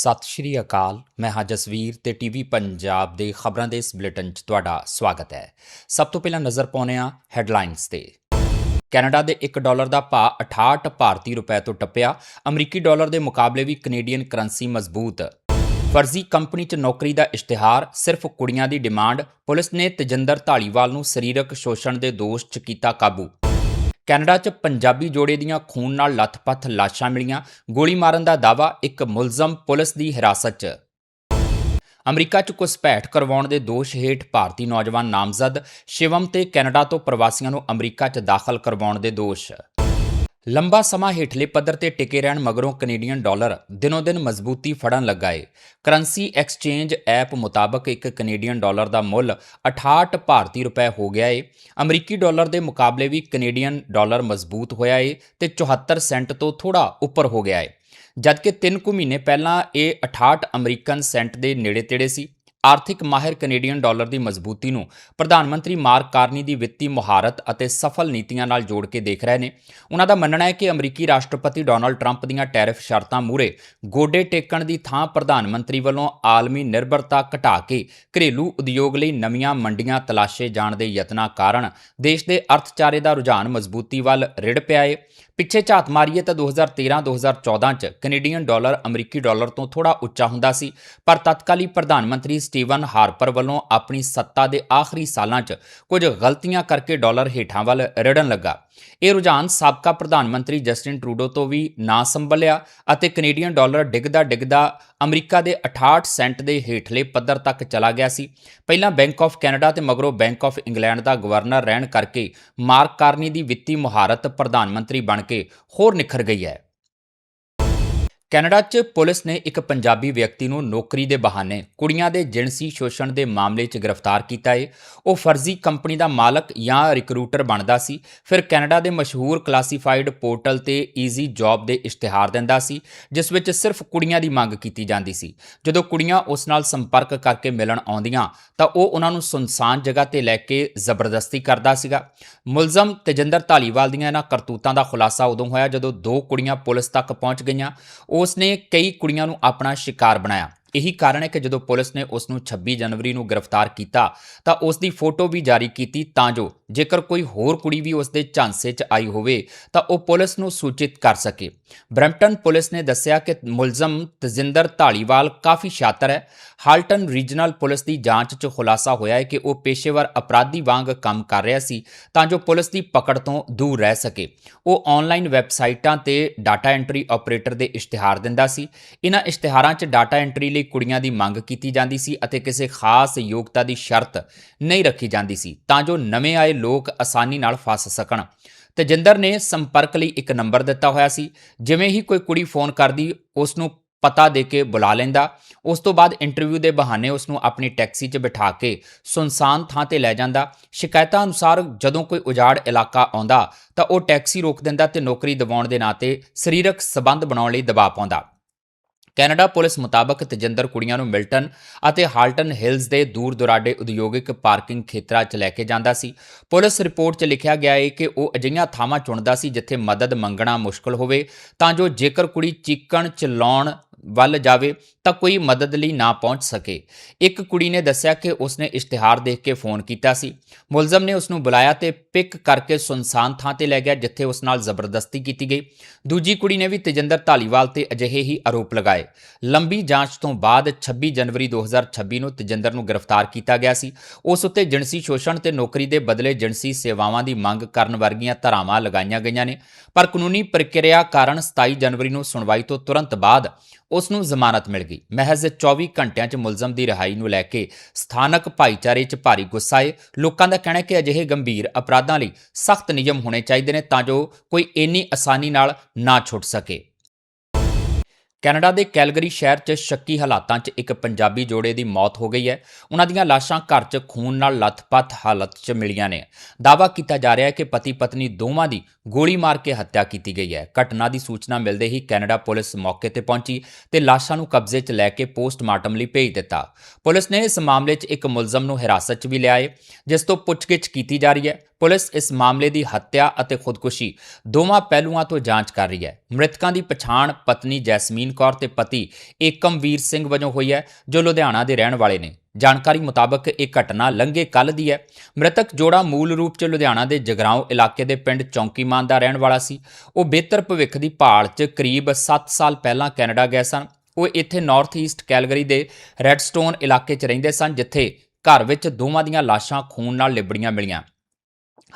ਸਤਿ ਸ਼੍ਰੀ ਅਕਾਲ। ਮੈਂ ਹਾਂ ਜਸਵੀਰ ਤੇ ਟੀਵੀ ਪੰਜਾਬ ਦੇ ਖਬਰਾਂ ਦੇ ਇਸ ਬੁਲੇਟਿਨ 'ਚ ਤੁਹਾਡਾ ਸਵਾਗਤ ਹੈ। ਸਭ ਤੋਂ ਪਹਿਲਾਂ ਨਜ਼ਰ ਪਾਉਂਦੇ ਹਾਂ ਹੈਡਲਾਈਨਸ ਤੇ। ਕੈਨੇਡਾ ਦੇ 1 ਡਾਲਰ ਦਾ ਭਾਅ 68 ਭਾਰਤੀ ਰੁਪਏ ਤੋਂ ਟੱਪਿਆ। ਅਮਰੀਕੀ ਡਾਲਰ ਦੇ ਮੁਕਾਬਲੇ ਵੀ ਕੈਨੇਡੀਅਨ ਕਰੰਸੀ ਮਜ਼ਬੂਤ। ਫਰਜ਼ੀ ਕੰਪਨੀ 'ਚ ਨੌਕਰੀ ਦਾ ਇਸ਼ਤਿਹਾਰ, ਸਿਰਫ ਕੁੜੀਆਂ ਦੀ ਡਿਮਾਂਡ, ਪੁਲਿਸ ਨੇ ਤਜਿੰਦਰ ਢਾਲੀਵਾਲ ਨੂੰ ਸਰੀਰਕ ਸ਼ੋਸ਼ਣ ਦੇ ਦੋਸ਼ 'ਚ ਕੀਤਾ ਕਾਬੂ। ਕੈਨੇਡਾ 'ਚ ਪੰਜਾਬੀ ਜੋੜੇ ਦੀਆਂ ਖੂਨ ਨਾਲ ਲੱਥਪੱਥ ਲਾਸ਼ਾਂ ਮਿਲੀਆਂ। ਗੋਲੀ ਮਾਰਨ ਦਾ ਦਾਵਾ ਇੱਕ ਮੁਲਜ਼ਮ ਪੁਲਿਸ ਦੀ ਹਿਰਾਸਤ 'ਚ। ਅਮਰੀਕਾ 'ਚ ਘੁਸਪੈਠ ਕਰਵਾਉਣ ਦੇ ਦੋਸ਼ ਹੇਠ ਭਾਰਤੀ ਨੌਜਵਾਨ ਨਾਮਜ਼ਦ ਸ਼ਿਵਮ ਤੇ ਕੈਨੇਡਾ ਤੋਂ ਪ੍ਰਵਾਸੀਆਂ ਨੂੰ ਅਮਰੀਕਾ 'ਚ ਦਾਖਲ ਕਰਵਾਉਣ ਦੇ ਦੋਸ਼। ਲੰਬਾ ਸਮਾਂ ਹੇਠਲੇ ਪੱਧਰ ਤੇ ਟਿਕੇ ਰਹਿਣ ਮਗਰੋਂ ਕੈਨੇਡੀਅਨ ਡਾਲਰ ਦਿਨੋ-ਦਿਨ ਮਜ਼ਬੂਤੀ ਫੜਨ ਲੱਗਾ ਏ। ਕਰੰਸੀ ਐਕਸਚੇਂਜ ਐਪ ਮੁਤਾਬਕ ਇੱਕ ਕੈਨੇਡੀਅਨ ਡਾਲਰ ਦਾ ਮੁੱਲ 68 ਭਾਰਤੀ ਰੁਪਏ ਹੋ ਗਿਆ ਏ। ਅਮਰੀਕੀ ਡਾਲਰ ਦੇ ਮੁਕਾਬਲੇ ਵੀ ਕੈਨੇਡੀਅਨ ਡਾਲਰ ਮਜ਼ਬੂਤ ਹੋਇਆ ਏ ਤੇ 74 ਸੈਂਟ ਤੋਂ ਥੋੜਾ ਉੱਪਰ ਹੋ ਗਿਆ ਏ। ਜਦਕਿ 3 ਕੁ ਮਹੀਨੇ ਪਹਿਲਾਂ ਇਹ 68 ਅਮਰੀਕਨ ਸੈਂਟ ਦੇ ਨੇੜੇ-ਤੇੜੇ ਸੀ। ਆਰਥਿਕ ਮਾਹਿਰ ਕੈਨੇਡੀਅਨ ਡਾਲਰ ਦੀ ਮਜ਼ਬੂਤੀ ਨੂੰ ਪ੍ਰਧਾਨ ਮੰਤਰੀ ਮਾਰਕ ਕਾਰਨੀ ਦੀ ਵਿੱਤੀ ਮੁਹਾਰਤ ਅਤੇ ਸਫਲ ਨੀਤੀਆਂ ਨਾਲ ਜੋੜ ਕੇ ਦੇਖ ਰਹੇ ਨੇ। ਉਹਨਾਂ ਦਾ ਮੰਨਣਾ ਹੈ ਕਿ ਅਮਰੀਕੀ ਰਾਸ਼ਟਰਪਤੀ ਡੋਨਲਡ ਟਰੰਪ ਦੀਆਂ ਟੈਰਿਫ ਸ਼ਰਤਾਂ ਮੂਰੇ ਗੋਡੇ ਟੇਕਣ ਦੀ ਥਾਂ ਪ੍ਰਧਾਨ ਮੰਤਰੀ ਵੱਲੋਂ ਆਲਮੀ ਨਿਰਭਰਤਾ ਘਟਾ ਕੇ ਘਰੇਲੂ ਉਦਯੋਗ ਲਈ ਨਵੀਆਂ ਮੰਡੀਆਂ ਤਲਾਸ਼ੇ ਜਾਣ ਦੇ ਯਤਨਾਂ ਕਾਰਨ ਦੇਸ਼ ਦੇ ਅਰਥਚਾਰੇ ਦਾ ਰੁਝਾਨ ਮਜ਼ਬੂਤੀ ਵੱਲ ਰਿੜ ਪਿਆ ਹੈ ਪਿੱਛੇ ਝਾਤ ਮਾਰੀਏ ਤਾਂ 2013-2014 ਚ ਕੈਨੇਡੀਅਨ ਡਾਲਰ ਅਮਰੀਕੀ ਡਾਲਰ ਤੋਂ ਥੋੜਾ ਉੱਚਾ ਹੁੰਦਾ ਸੀ, ਪਰ ਤਤਕਾਲੀ ਪ੍ਰਧਾਨ ਮੰਤਰੀ ਸਟੀਵਨ ਹਾਰਪਰ ਵੱਲੋਂ ਆਪਣੀ ਸੱਤਾ ਦੇ ਆਖਰੀ ਸਾਲਾਂ 'ਚ ਕੁਝ ਗਲਤੀਆਂ ਕਰਕੇ ਡਾਲਰ ਹੇਠਾਂ ਵੱਲ ਰਿੜਨ ਲੱਗਾ। ਇਹ ਰੁਝਾਨ ਸਾਬਕਾ ਪ੍ਰਧਾਨ ਮੰਤਰੀ ਜਸਟਿਨ ਟਰੂਡੋ ਤੋਂ ਵੀ ਨਾ ਸੰਭਲਿਆ ਅਤੇ ਕੈਨੇਡੀਅਨ ਡਾਲਰ ਡਿੱਗਦਾ ਡਿੱਗਦਾ ਅਮਰੀਕਾ ਦੇ 68 ਸੈਂਟ ਦੇ ਹੇਠਲੇ ਪੱਧਰ ਤੱਕ ਚਲਾ ਗਿਆ ਸੀ। ਪਹਿਲਾਂ ਬੈਂਕ ਆਫ ਕੈਨੇਡਾ ਤੇ ਮਗਰੋਂ ਬੈਂਕ ਆਫ ਇੰਗਲੈਂਡ ਦਾ ਗਵਰਨਰ ਰਹਿਣ ਕਰਕੇ ਮਾਰਕ ਕਾਰਨੀ ਦੀ ਵਿੱਤੀ ਮੁਹਾਰਤ ਪ੍ਰਧਾਨ ਮੰਤਰੀ ਬਣ ਕੇ ਹੋਰ ਨਿਖਰ ਗਈ ਹੈ। ਕੈਨੇਡਾ 'ਚ ਪੁਲਿਸ ਨੇ ਇੱਕ ਪੰਜਾਬੀ ਵਿਅਕਤੀ ਨੂੰ ਨੌਕਰੀ ਦੇ ਬਹਾਨੇ ਕੁੜੀਆਂ ਦੇ ਜਿਣਸੀ ਸ਼ੋਸ਼ਣ ਦੇ ਮਾਮਲੇ 'ਚ ਗ੍ਰਿਫਤਾਰ ਕੀਤਾ ਏ। ਉਹ ਫਰਜ਼ੀ ਕੰਪਨੀ ਦਾ ਮਾਲਕ ਜਾਂ ਰਿਕਰੂਟਰ ਬਣਦਾ ਸੀ, ਫਿਰ ਕੈਨੇਡਾ ਦੇ ਮਸ਼ਹੂਰ ਕਲਾਸੀਫਾਈਡ ਪੋਰਟਲ ਤੇ ਈਜ਼ੀ ਜੌਬ ਦੇ ਇਸ਼ਤਿਹਾਰ ਦਿੰਦਾ ਸੀ, ਜਿਸ ਵਿੱਚ ਸਿਰਫ ਕੁੜੀਆਂ ਦੀ ਮੰਗ ਕੀਤੀ ਜਾਂਦੀ ਸੀ। ਜਦੋਂ ਕੁੜੀਆਂ ਉਸ ਨਾਲ ਸੰਪਰਕ ਕਰਕੇ ਮਿਲਣ ਆਉਂਦੀਆਂ, ਤਾਂ ਉਹ ਉਹਨਾਂ ਨੂੰ ਸੁਨਸਾਨ ਜਗ੍ਹਾ ਤੇ ਲੈ ਕੇ ਜ਼ਬਰਦਸਤੀ ਕਰਦਾ ਸੀਗਾ। ਮੁਲਜ਼ਮ ਤੇਜਿੰਦਰ ਧਾਲੀਵਾਲ ਦੀਆਂ ਇਹਨਾਂ ਕਰਤੂਤਾਂ ਦਾ ਖੁਲਾਸਾ ਉਦੋਂ ਹੋਇਆ ਜਦੋਂ ਦੋ ਕੁੜੀਆਂ ਪੁਲਿਸ ਤੱਕ ਪਹੁੰਚ ਗਈਆਂ। ਉਸ ਨੇ ਕਈ ਕੁੜੀਆਂ ਨੂੰ ਆਪਣਾ ਸ਼ਿਕਾਰ ਬਣਾਇਆ। ਇਹੀ ਕਾਰਨ ਹੈ ਕਿ ਜਦੋਂ ਪੁਲਿਸ ਨੇ ਉਸ ਨੂੰ 26 ਜਨਵਰੀ ਨੂੰ ਗ੍ਰਿਫਤਾਰ ਕੀਤਾ ਤਾਂ ਉਸ ਦੀ ਫੋਟੋ ਵੀ ਜਾਰੀ ਕੀਤੀ ਤਾਂ ਜੋ ਜੇਕਰ ਕੋਈ ਹੋਰ ਕੁੜੀ ਵੀ ਉਸ ਦੇ ਝਾਂਸੇ 'ਚ ਆਈ ਹੋਵੇ, ਤਾਂ ਉਹ ਪੁਲਿਸ ਨੂੰ ਸੂਚਿਤ ਕਰ ਸਕੇ। ਬ੍ਰੈਂਪਟਨ ਪੁਲਿਸ ਨੇ ਦੱਸਿਆ ਕਿ ਮੁਲਜ਼ਮ ਤਜਿੰਦਰ ਢਾਲੀਵਾਲ ਕਾਫੀ ਸ਼ਾਤਰ ਹੈ। ਹਾਲਟਨ ਰੀਜਨਲ ਪੁਲਿਸ ਦੀ ਜਾਂਚ 'ਚ ਖੁਲਾਸਾ ਹੋਇਆ ਹੈ ਕਿ ਉਹ ਪੇਸ਼ੇਵਰ ਅਪਰਾਧੀ ਵਾਂਗ ਕੰਮ ਕਰ ਰਿਹਾ ਸੀ, ਤਾਂ ਜੋ ਪੁਲਿਸ ਦੀ ਪਕੜ ਤੋਂ ਦੂਰ ਰਹਿ ਸਕੇ। ਉਹ ਆਨਲਾਈਨ ਵੈਬਸਾਈਟਾਂ ਤੇ ਡਾਟਾ ਐਂਟਰੀ ਆਪਰੇਟਰ ਦੇ ਇਸ਼ਤਿਹਾਰ ਦਿੰਦਾ ਸੀ। ਇਹਨਾਂ ਇਸ਼ਤਿਹਾਰਾਂ 'ਚ ਡਾਟਾ ਐਂਟਰੀ ਲਈ ਕੁੜੀਆਂ ਦੀ ਮੰਗ ਕੀਤੀ ਜਾਂਦੀ ਸੀ ਅਤੇ ਕਿਸੇ ਖਾਸ ਯੋਗਤਾ ਦੀ ਸ਼ਰਤ ਨਹੀਂ ਰੱਖੀ ਜਾਂਦੀ ਸੀ, ਤਾਂ ਜੋ ਨਵੇਂ ਆਏ ਲੋਕ ਆਸਾਨੀ ਨਾਲ ਫਸ ਸਕਣ। ਤੇਜਿੰਦਰ ਨੇ ਸੰਪਰਕ ਲਈ ਇੱਕ ਨੰਬਰ ਦਿੱਤਾ ਹੋਇਆ ਸੀ। ਜਿਵੇਂ ਹੀ ਕੋਈ ਕੁੜੀ ਫੋਨ ਕਰਦੀ ਉਸ ਨੂੰ ਪਤਾ ਦੇ ਕੇ ਬੁਲਾ ਲੈਂਦਾ। ਉਸ ਤੋਂ ਬਾਅਦ ਇੰਟਰਵਿਊ ਦੇ ਬਹਾਨੇ ਉਸ ਨੂੰ ਆਪਣੀ ਟੈਕਸੀ 'ਚ ਬਿਠਾ ਕੇ ਸੁਨਸਾਨ ਥਾਂ ਤੇ ਲੈ ਜਾਂਦਾ। ਸ਼ਿਕਾਇਤਾਂ ਅਨੁਸਾਰ ਜਦੋਂ ਕੋਈ ਉਜਾੜ ਇਲਾਕਾ ਆਉਂਦਾ, ਤਾਂ ਉਹ ਟੈਕਸੀ ਰੋਕ ਦਿੰਦਾ ਤੇ ਨੌਕਰੀ ਦਿਵਾਉਣ ਦੇ ਨਾਂ ਤੇ ਸਰੀਰਕ ਸਬੰਧ ਬਣਾਉਣ ਲਈ ਦਬਾਅ ਪਾਉਂਦਾ। ਕੈਨੇਡਾ ਪੁਲਿਸ ਮੁਤਾਬਕ ਤਜਿੰਦਰ ਕੁੜੀਆਂ ਨੂੰ ਮਿਲਟਨ ਅਤੇ ਹਾਲਟਨ ਹਿਲਸ ਦੇ ਦੂਰ ਦੁਰਾਡੇ ਉਦਯੋਗਿਕ ਪਾਰਕਿੰਗ ਖੇਤਰਾਂ 'ਚ ਲੈ ਕੇ ਜਾਂਦਾ ਸੀ। ਪੁਲਿਸ ਰਿਪੋਰਟ 'ਚ ਲਿਖਿਆ ਗਿਆ ਹੈ ਕਿ ਉਹ ਅਜਿਹੀਆਂ ਥਾਵਾਂ ਚੁਣਦਾ ਸੀ ਜਿੱਥੇ ਮਦਦ ਮੰਗਣਾ ਮੁਸ਼ਕਲ ਹੋਵੇ, ਤਾਂ ਜੋ ਜੇਕਰ ਕੁੜੀ ਚੀਕਣ ਚਲਾਉਣ ਵੱਲ ਜਾਵੇ ਤਾਂ ਕੋਈ ਮਦਦ ਲਈ ਨਾ ਪਹੁੰਚ ਸਕੇ। ਇੱਕ ਕੁੜੀ ਨੇ ਦੱਸਿਆ ਕਿ ਉਸਨੇ ਇਸ਼ਤਿਹਾਰ ਦੇਖ ਕੇ ਫੋਨ ਕੀਤਾ ਸੀ। ਮੁਲਜ਼ਮ ਨੇ ਉਸ ਨੂੰ ਬੁਲਾਇਆ ਤੇ ਪਿਕ ਕਰਕੇ ਸੁਨਸਾਨ ਥਾਂ ਤੇ ਲੈ ਗਿਆ, ਜਿੱਥੇ ਉਸ ਨਾਲ ਜ਼ਬਰਦਸਤੀ ਕੀਤੀ ਗਈ। ਦੂਜੀ ਕੁੜੀ ਨੇ ਵੀ ਤੇਜਿੰਦਰ ਢਾਲੀਵਾਲ ਤੇ ਅਜਿਹੇ ਹੀ ਆਰੋਪ ਲਗਾਏ। ਲੰਬੀ ਜਾਂਚ ਤੋਂ ਬਾਅਦ 26 ਜਨਵਰੀ 2026 ਨੂੰ ਤੇਜਿੰਦਰ ਨੂੰ ਗ੍ਰਿਫਤਾਰ ਕੀਤਾ ਗਿਆ ਸੀ। ਉਸ ਉੱਤੇ ਜਿਣਸੀ ਸ਼ੋਸ਼ਣ ਤੇ ਨੌਕਰੀ ਦੇ ਬਦਲੇ ਜਿਣਸੀ ਸੇਵਾਵਾਂ ਦੀ ਮੰਗ ਕਰਨ ਵਰਗੀਆਂ ਧਾਰਾਵਾਂ ਲਗਾਈਆਂ ਗਈਆਂ ਨੇ। ਪਰ ਕਾਨੂੰਨੀ ਪ੍ਰਕਿਰਿਆ ਕਾਰਨ 27 ਜਨਵਰੀ ਨੂੰ ਸੁਣਵਾਈ ਤੋਂ ਤੁਰੰਤ ਬਾਅਦ ਉਸ ਨੂੰ ਜ਼ਮਾਨਤ ਮਿਲ ਗਈ। ਮਹਿਜ਼ 24 ਘੰਟਿਆਂ 'ਚ ਮੁਲਜ਼ਮ ਦੀ ਰਿਹਾਈ ਨੂੰ ਲੈ ਕੇ ਸਥਾਨਕ ਭਾਈਚਾਰੇ 'ਚ ਭਾਰੀ ਗੁੱਸਾ ਹੈ ਲੋਕਾਂ ਦਾ ਕਹਿਣਾ ਹੈ ਕਿ ਅਜਿਹੇ ਗੰਭੀਰ ਅਪਰਾਧਾਂ ਲਈ ਸਖਤ ਨਿਯਮ ਹੋਣੇ ਚਾਹੀਦੇ ਨੇ ਤਾਂ ਜੋ ਕੋਈ ਇੰਨੀ ਆਸਾਨੀ ਨਾਲ ਨਾ ਛੁੱਟ ਸਕੇ। ਕੈਨੇਡਾ ਦੇ ਕੈਲਗਰੀ ਸ਼ਹਿਰ 'ਚ ਸ਼ੱਕੀ ਹਾਲਾਤਾਂ 'ਚ ਇੱਕ ਪੰਜਾਬੀ ਜੋੜੇ ਦੀ ਮੌਤ ਹੋ ਗਈ ਹੈ। ਉਹਨਾਂ ਦੀਆਂ ਲਾਸ਼ਾਂ ਘਰ 'ਚ ਖੂਨ ਨਾਲ ਲੱਥਪੱਥ ਹਾਲਤ 'ਚ ਮਿਲੀਆਂ ਨੇ। ਦਾਅਵਾ ਕੀਤਾ ਜਾ ਰਿਹਾ ਹੈ ਕਿ ਪਤੀ ਪਤਨੀ ਦੋਵਾਂ ਦੀ ਗੋਲੀ ਮਾਰ ਕੇ ਹੱਤਿਆ ਕੀਤੀ ਗਈ ਹੈ। ਘਟਨਾ ਦੀ ਸੂਚਨਾ ਮਿਲਦੇ ਹੀ ਕੈਨੇਡਾ ਪੁਲਿਸ ਮੌਕੇ ਤੇ ਪਹੁੰਚੀ ਤੇ ਲਾਸ਼ਾਂ ਨੂੰ ਕਬਜ਼ੇ 'ਚ ਲੈ ਕੇ ਪੋਸਟਮਾਰਟਮ ਲਈ ਭੇਜ ਦਿੱਤਾ। ਪੁਲਿਸ ਨੇ ਇਸ ਮਾਮਲੇ 'ਚ ਇੱਕ ਮੁਲਜ਼ਮ ਨੂੰ ਹਿਰਾਸਤ 'ਚ ਵੀ ਲਿਆ ਹੈ ਜਿਸ ਤੋਂ ਪੁੱਛਗਿੱਛ ਕੀਤੀ ਜਾ ਰਹੀ ਹੈ। ਪੁਲਿਸ ਇਸ ਮਾਮਲੇ ਦੀ ਹੱਤਿਆ ਅਤੇ ਖੁਦਕੁਸ਼ੀ ਦੋਵਾਂ ਪਹਿਲੂਆਂ ਤੋਂ ਜਾਂਚ ਕਰ ਰਹੀ ਹੈ। ਮ੍ਰਿਤਕਾਂ ਦੀ ਪਛਾਣ ਪਤਨੀ ਜੈਸਮੀਨ ਕੌਰ ਤੇ ਪਤੀ ਏਕਮਵੀਰ ਸਿੰਘ ਵਜੋਂ ਹੋਈ ਹੈ, ਜੋ ਲੁਧਿਆਣਾ ਦੇ ਰਹਿਣ ਵਾਲੇ ਨੇ। ਜਾਣਕਾਰੀ ਮੁਤਾਬਕ ਇਹ ਘਟਨਾ ਲੰਘੇ ਕੱਲ ਦੀ ਹੈ। ਮ੍ਰਿਤਕ ਜੋੜਾ ਮੂਲ ਰੂਪ 'ਚ ਲੁਧਿਆਣਾ ਦੇ ਜਗਰਾਉਂ ਇਲਾਕੇ ਦੇ ਪਿੰਡ ਚੌਂਕੀਮਾਨ ਦਾ ਰਹਿਣ ਵਾਲਾ ਸੀ। ਉਹ ਬਿਹਤਰ ਭਵਿੱਖ ਦੀ ਭਾਲ 'ਚ ਕਰੀਬ 7 ਸਾਲ ਪਹਿਲਾਂ ਕੈਨੇਡਾ ਗਏ ਸਨ। ਉਹ ਇੱਥੇ ਨਾਰਥ ਈਸਟ ਕੈਲਗਰੀ ਦੇ ਰੈਡਸਟੋਨ ਇਲਾਕੇ 'ਚ ਰਹਿੰਦੇ ਸਨ, ਜਿੱਥੇ ਘਰ ਵਿੱਚ ਦੋਵਾਂ ਦੀਆਂ ਲਾਸ਼ਾਂ ਖੂਨ ਨਾਲ ਲਿਬੜੀਆਂ ਮਿਲੀਆਂ।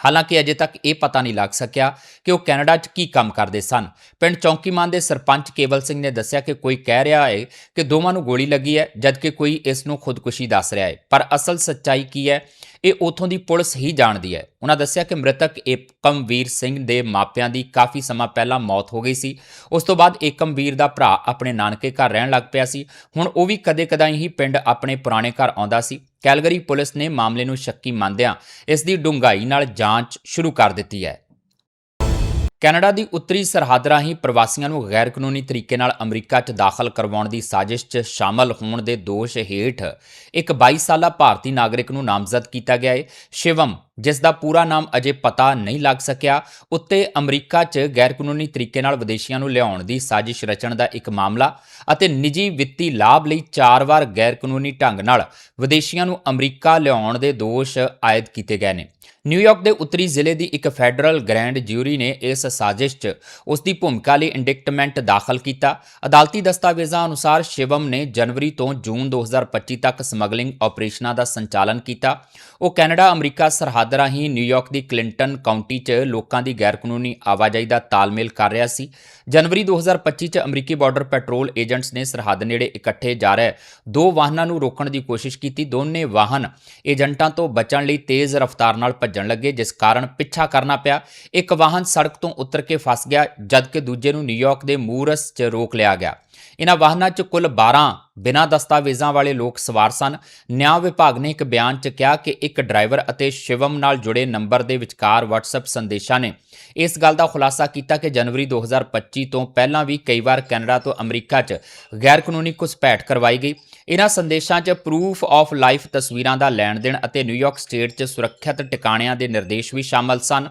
ਹਾਲਾਂਕਿ ਅਜੇ ਤੱਕ ਇਹ ਪਤਾ ਨਹੀਂ ਲੱਗ ਸਕਿਆ ਕਿ ਉਹ ਕੈਨੇਡਾ 'ਚ ਕੀ ਕੰਮ ਕਰਦੇ ਸਨ। ਪਿੰਡ ਚੌਂਕੀਮਾਨ ਦੇ ਸਰਪੰਚ ਕੇਵਲ ਸਿੰਘ ਨੇ ਦੱਸਿਆ ਕਿ ਕੋਈ ਕਹਿ ਰਿਹਾ ਹੈ ਕਿ ਦੋਵਾਂ ਨੂੰ ਗੋਲੀ ਲੱਗੀ ਹੈ, ਜਦਕਿ ਕੋਈ ਇਸ ਨੂੰ ਖੁਦਕੁਸ਼ੀ ਦੱਸ ਰਿਹਾ ਹੈ। ਪਰ ਅਸਲ ਸੱਚਾਈ ਕੀ ਹੈ? ਇਹ ਉਥੋਂ ਦੀ ਪੁਲਿਸ ਹੀ ਜਾਣਦੀ ਹੈ। ਉਹਨਾਂ ਦੱਸਿਆ ਕਿ ਮ੍ਰਿਤਕ ਏਕਮਵੀਰ ਸਿੰਘ ਦੇ ਮਾਪਿਆਂ ਦੀ ਕਾਫੀ ਸਮਾਂ ਪਹਿਲਾਂ ਮੌਤ ਹੋ ਗਈ ਸੀ। ਉਸ ਤੋਂ ਬਾਅਦ ਏਕਮਵੀਰ ਦਾ ਭਰਾ ਆਪਣੇ ਨਾਨਕੇ ਘਰ ਰਹਿਣ ਲੱਗ ਪਿਆ ਸੀ। ਹੁਣ ਉਹ ਵੀ ਕਦੇ-ਕਦਾਈ ਹੀ ਪਿੰਡ ਆਪਣੇ ਪੁਰਾਣੇ ਘਰ ਆਉਂਦਾ ਸੀ। ਕੈਲਗਰੀ ਪੁਲਿਸ ਨੇ ਮਾਮਲੇ ਨੂੰ ਸ਼ੱਕੀ ਮੰਨਦਿਆਂ ਇਸ ਦੀ ਡੂੰਘਾਈ ਨਾਲ ਜਾਂਚ ਸ਼ੁਰੂ ਕਰ ਦਿੱਤੀ ਹੈ। ਕੈਨੇਡਾ ਦੀ ਉੱਤਰੀ ਸਰਹੱਦ ਰਾਹੀਂ ਪ੍ਰਵਾਸੀਆਂ ਨੂੰ ਗੈਰ ਕਾਨੂੰਨੀ ਤਰੀਕੇ ਨਾਲ ਅਮਰੀਕਾ 'ਚ ਦਾਖਲ ਕਰਵਾਉਣ ਦੀ ਸਾਜ਼ਿਸ਼ 'ਚ ਸ਼ਾਮਲ ਹੋਣ ਦੇ ਦੋਸ਼ ਹੇਠ ਇੱਕ 22 ਸਾਲਾ ਭਾਰਤੀ ਨਾਗਰਿਕ ਨੂੰ ਨਾਮਜ਼ਦ ਕੀਤਾ ਗਿਆ ਹੈ ਸ਼ਿਵਮ, ਜਿਸ ਦਾ ਪੂਰਾ ਨਾਮ ਅਜੇ ਪਤਾ ਨਹੀਂ ਲੱਗ ਸਕਿਆ, ਉੱਤੇ ਅਮਰੀਕਾ 'ਚ ਗੈਰ ਕਾਨੂੰਨੀ ਤਰੀਕੇ ਨਾਲ ਵਿਦੇਸ਼ੀਆਂ ਨੂੰ ਲਿਆਉਣ ਦੀ ਸਾਜ਼ਿਸ਼ ਰਚਣ ਦਾ ਇੱਕ ਮਾਮਲਾ ਅਤੇ ਨਿੱਜੀ ਵਿੱਤੀ ਲਾਭ ਲਈ ਚਾਰ ਵਾਰ ਗੈਰ ਕਾਨੂੰਨੀ ਢੰਗ ਨਾਲ ਵਿਦੇਸ਼ੀਆਂ ਨੂੰ ਅਮਰੀਕਾ ਲਿਆਉਣ ਦੇ ਦੋਸ਼ ਆਇਦ ਕੀਤੇ ਗਏ ਨੇ। ਨਿਊਯਾਰਕ ਦੇ ਉੱਤਰੀ ਜ਼ਿਲ੍ਹੇ ਦੀ ਇੱਕ ਫੈਡਰਲ ਗ੍ਰੈਂਡ ਜਿਊਰੀ ਨੇ ਇਸ ਸਾਜ਼ਿਸ਼ 'ਚ ਉਸ ਦੀ ਭੂਮਿਕਾ ਲਈ ਇੰਡਿਕਟਮੈਂਟ ਦਾਖਲ ਕੀਤਾ। ਅਦਾਲਤੀ ਦਸਤਾਵੇਜ਼ਾਂ ਅਨੁਸਾਰ ਸ਼ਿਵਮ ਨੇ ਜਨਵਰੀ ਤੋਂ ਜੂਨ 2025 ਤੱਕ ਸਮਗਲਿੰਗ ਆਪਰੇਸ਼ਨਾਂ ਦਾ ਸੰਚਾਲਨ ਕੀਤਾ। ਉਹ ਕੈਨੇਡਾ, ਅਮਰੀਕਾ ਸਰਹੱਦ ਰਾਹੀਂ ਨਿਊਯਾਰਕ ਦੀ ਕਲਿੰਟਨ ਕਾਉਂਟੀ 'ਚ ਲੋਕਾਂ ਦੀ ਗੈਰਕਾਨੂੰਨੀ ਆਵਾਜਾਈ ਦਾ ਤਾਲਮੇਲ ਕਰ ਰਿਹਾ ਸੀ। ਜਨਵਰੀ 2025 'ਚ ਅਮਰੀਕੀ ਬਾਰਡਰ ਪੈਟਰੋਲ ਏਜੰਟਸ ਨੇ ਸਰਹੱਦ ਨੇੜੇ ਇਕੱਠੇ ਜਾ ਰਹੇ ਦੋ ਵਾਹਨਾਂ ਨੂੰ ਰੋਕਣ ਦੀ ਕੋਸ਼ਿਸ਼ ਕੀਤੀ। ਦੋਨੇ ਵਾਹਨ ਏਜੰਟਾਂ ਤੋਂ ਬਚਣ ਲਈ ਤੇਜ਼ ਰਫ਼ਤਾਰ ਨਾਲ ਭੱਜਣ ਲੱਗੇ, ਜਿਸ ਕਾਰਨ ਪਿੱਛਾ ਕਰਨਾ ਪਿਆ। ਇੱਕ ਵਾਹਨ ਸੜਕ ਤੋਂ ਉਤਰ ਕੇ ਫਸ ਗਿਆ ਜਦਕਿ ਦੂਜੇ ਨੂੰ ਨਿਊਯਾਰਕ ਦੇ ਮੂਰਸ 'ਚ ਰੋਕ ਲਿਆ ਗਿਆ। ਇਨ੍ਹਾਂ ਵਾਹਨਾਂ 'ਚ ਕੁੱਲ 12 ਬਿਨਾਂ ਦਸਤਾਵੇਜ਼ਾਂ ਵਾਲੇ ਲੋਕ ਸਵਾਰ ਸਨ। ਨਿਆਂ ਵਿਭਾਗ ਨੇ ਇੱਕ ਬਿਆਨ 'ਚ ਕਿਹਾ ਕਿ ਇੱਕ ਡਰਾਈਵਰ ਅਤੇ ਸ਼ਿਵਮ ਨਾਲ ਜੁੜੇ ਨੰਬਰ ਦੇ ਵਿਚਕਾਰ WhatsApp ਸੰਦੇਸ਼ਾਂ ਨੇ ਇਸ ਗੱਲ ਦਾ ਖੁਲਾਸਾ ਕੀਤਾ ਕਿ ਜਨਵਰੀ 2025 ਤੋਂ ਪਹਿਲਾਂ ਵੀ ਕਈ ਵਾਰ ਕੈਨੇਡਾ ਤੋਂ ਅਮਰੀਕਾ 'ਚ ਗੈਰ ਕਾਨੂੰਨੀ ਘੁਸਪੈਠ ਕਰਵਾਈ ਗਈ। ਇਹਨਾਂ ਸੰਦੇਸ਼ਾਂ 'ਚ ਪ੍ਰੂਫ ਆਫ ਲਾਈਫ ਤਸਵੀਰਾਂ ਦਾ ਲੈਣ ਦੇਣ ਅਤੇ ਨਿਊਯਾਰਕ ਸਟੇਟ 'ਚ ਸੁਰੱਖਿਅਤ ਟਿਕਾਣਿਆਂ ਦੇ ਨਿਰਦੇਸ਼ ਵੀ ਸ਼ਾਮਲ ਸਨ।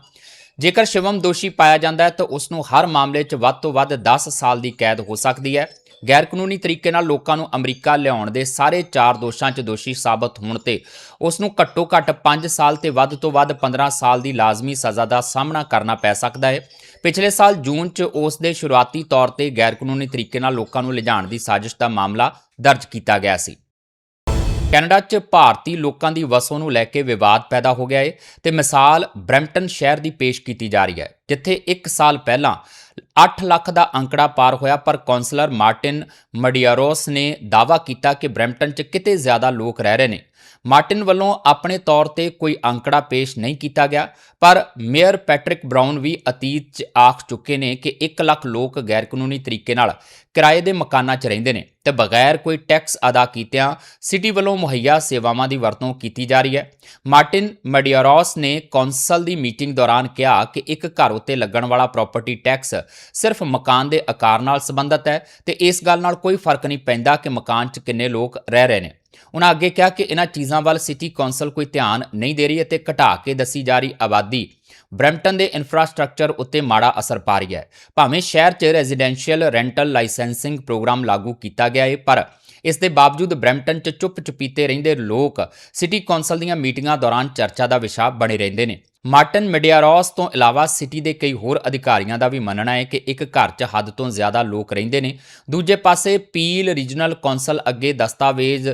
ਜੇਕਰ ਸ਼ਿਵਮ ਦੋਸ਼ੀ ਪਾਇਆ ਜਾਂਦਾ ਹੈ ਤਾਂ ਉਸ ਨੂੰ ਹਰ ਮਾਮਲੇ 'ਚ ਵੱਧ ਤੋਂ ਵੱਧ 10 ਸਾਲ ਦੀ ਕੈਦ ਹੋ ਸਕਦੀ ਹੈ। ਗੈਰ ਕਾਨੂੰਨੀ ਤਰੀਕੇ ਨਾਲ ਲੋਕਾਂ ਨੂੰ ਅਮਰੀਕਾ ਲਿਆਉਣ ਦੇ ਸਾਰੇ ਚਾਰ ਦੋਸ਼ਾਂ 'ਚ ਦੋਸ਼ੀ ਸਾਬਤ ਹੋਣ ਤੇ ਉਸ ਨੂੰ ਘੱਟੋ ਘੱਟ 5 ਸਾਲ ਤੇ ਵੱਧ ਤੋਂ ਵੱਧ 15 ਸਾਲ ਦੀ ਲਾਜ਼ਮੀ ਸਜ਼ਾ ਦਾ ਸਾਹਮਣਾ ਕਰਨਾ ਪੈ ਸਕਦਾ ਹੈ। ਪਿਛਲੇ ਸਾਲ ਜੂਨ 'ਚ ਉਸ ਦੇ ਸ਼ੁਰੂਆਤੀ ਤੌਰ ਤੇ ਗੈਰ ਕਾਨੂੰਨੀ ਤਰੀਕੇ ਨਾਲ ਲੋਕਾਂ ਨੂੰ ਲਿਜਾਣ ਦੀ ਸਾਜ਼ਿਸ਼ ਦਾ ਮਾਮਲਾ ਦਰਜ ਕੀਤਾ ਗਿਆ ਸੀ। ਕੈਨੇਡਾ 'ਚ ਭਾਰਤੀ ਲੋਕਾਂ ਦੀ ਵਸੋਂ ਨੂੰ ਲੈ ਕੇ ਵਿਵਾਦ ਪੈਦਾ ਹੋ ਗਿਆ ਏ ਤੇ ਮਿਸਾਲ ਬ੍ਰੈਂਪਟਨ ਸ਼ਹਿਰ ਦੀ ਪੇਸ਼ ਕੀਤੀ ਜਾ ਰਹੀ ਹੈ, ਜਿੱਥੇ 1 ਸਾਲ ਪਹਿਲਾਂ 8 ਲੱਖ ਦਾ ਅੰਕੜਾ ਪਾਰ ਹੋਇਆ, ਪਰ ਕਾਉਂਸਲਰ ਮਾਰਟਿਨ ਮਡੀਆਰੋਸ ਨੇ ਦਾਅਵਾ ਕੀਤਾ ਕਿ ਬ੍ਰੈਂਪਟਨ 'ਚ ਕਿਤੇ ਜ਼ਿਆਦਾ ਲੋਕ ਰਹਿ ਰਹੇ ਨੇ। ਮਾਰਟਿਨ ਵੱਲੋਂ ਆਪਣੇ ਤੌਰ ਤੇ ਕੋਈ ਅੰਕੜਾ ਪੇਸ਼ ਨਹੀਂ ਕੀਤਾ ਗਿਆ, ਪਰ ਮੇਅਰ ਪੈਟਰਿਕ ਬ੍ਰਾਊਨ ਵੀ ਅਤੀਤ 'ਚ ਆਖ ਚੁੱਕੇ ਨੇ ਕਿ 1 ਲੱਖ ਲੋਕ ਗੈਰਕਾਨੂੰਨੀ ਤਰੀਕੇ ਨਾਲ ਕਿਰਾਏ ਦੇ ਮਕਾਨਾਂ 'ਚ ਰਹਿੰਦੇ ਨੇ ਤੇ ਬਗੈਰ ਕੋਈ ਟੈਕਸ ਅਦਾ ਕੀਤਿਆਂ ਸਿਟੀ ਵੱਲੋਂ ਮੁਹੱਈਆ ਸੇਵਾਵਾਂ ਦੀ ਵਰਤੋਂ ਕੀਤੀ ਜਾ ਰਹੀ ਹੈ। ਮਾਰਟਿਨ ਮਡੀਆਰੋਸ ਨੇ ਕੌਂਸਲ ਦੀ ਮੀਟਿੰਗ ਦੌਰਾਨ ਕਿਹਾ ਕਿ ਇੱਕ ਘਰ ਉੱਤੇ ਲੱਗਣ ਵਾਲਾ ਪ੍ਰਾਪਰਟੀ ਟੈਕਸ ਸਿਰਫ ਮਕਾਨ ਦੇ ਆਕਾਰ ਨਾਲ ਸੰਬੰਧਿਤ ਹੈ ਤੇ ਇਸ ਗੱਲ ਨਾਲ ਕੋਈ ਫ਼ਰਕ ਨਹੀਂ ਪੈਂਦਾ ਕਿ ਮਕਾਨ 'ਚ ਕਿੰਨੇ ਲੋਕ ਰਹਿ ਰਹੇ ਨੇ। ਉਹਨਾਂ ਅੱਗੇ ਕਿਹਾ ਕਿ ਇਹਨਾਂ ਚੀਜ਼ਾਂ ਵੱਲ ਸਿਟੀ ਕੌਂਸਲ ਕੋਈ ਧਿਆਨ ਨਹੀਂ ਦੇ ਰਹੀ ਅਤੇ ਘਟਾ ਕੇ ਦੱਸੀ ਜਾ ਰਹੀ ਆਬਾਦੀ ਬ੍ਰੈਂਪਟਨ ਦੇ ਇਨਫਰਾਸਟ੍ਰਕਚਰ ਉੱਤੇ ਮਾੜਾ ਅਸਰ ਪਾ ਰਹੀ ਹੈ। ਭਾਵੇਂ ਸ਼ਹਿਰ 'ਚ ਰੈਜ਼ੀਡੈਂਸ਼ੀਅਲ ਰੈਂਟਲ ਲਾਇਸੈਂਸਿੰਗ ਪ੍ਰੋਗਰਾਮ ਲਾਗੂ ਕੀਤਾ ਗਿਆ ਹੈ ਪਰ ਇਸ ਦੇ ਬਾਵਜੂਦ ਬ੍ਰੈਂਪਟਨ 'ਚ ਚੁੱਪ ਚੁਪੀਤੇ ਰਹਿੰਦੇ ਲੋਕ ਸਿਟੀ ਕੌਂਸਲ ਦੀਆਂ ਮੀਟਿੰਗਾਂ ਦੌਰਾਨ ਚਰਚਾ ਦਾ ਵਿਸ਼ਾ ਬਣੇ ਰਹਿੰਦੇ ਨੇ। ਮਾਰਟਨ ਮਿਡਿਆਰੋਸ ਤੋਂ ਇਲਾਵਾ ਸਿਟੀ ਦੇ ਕਈ ਹੋਰ ਅਧਿਕਾਰੀਆਂ ਦਾ ਵੀ ਮੰਨਣਾ ਹੈ ਕਿ ਇੱਕ ਘਰ 'ਚ ਹੱਦ ਤੋਂ ਜ਼ਿਆਦਾ ਲੋਕ ਰਹਿੰਦੇ ਨੇ। ਦੂਜੇ ਪਾਸੇ ਪੀਲ ਰੀਜਨਲ ਕੌਂਸਲ ਅੱਗੇ ਦਸਤਾਵੇਜ਼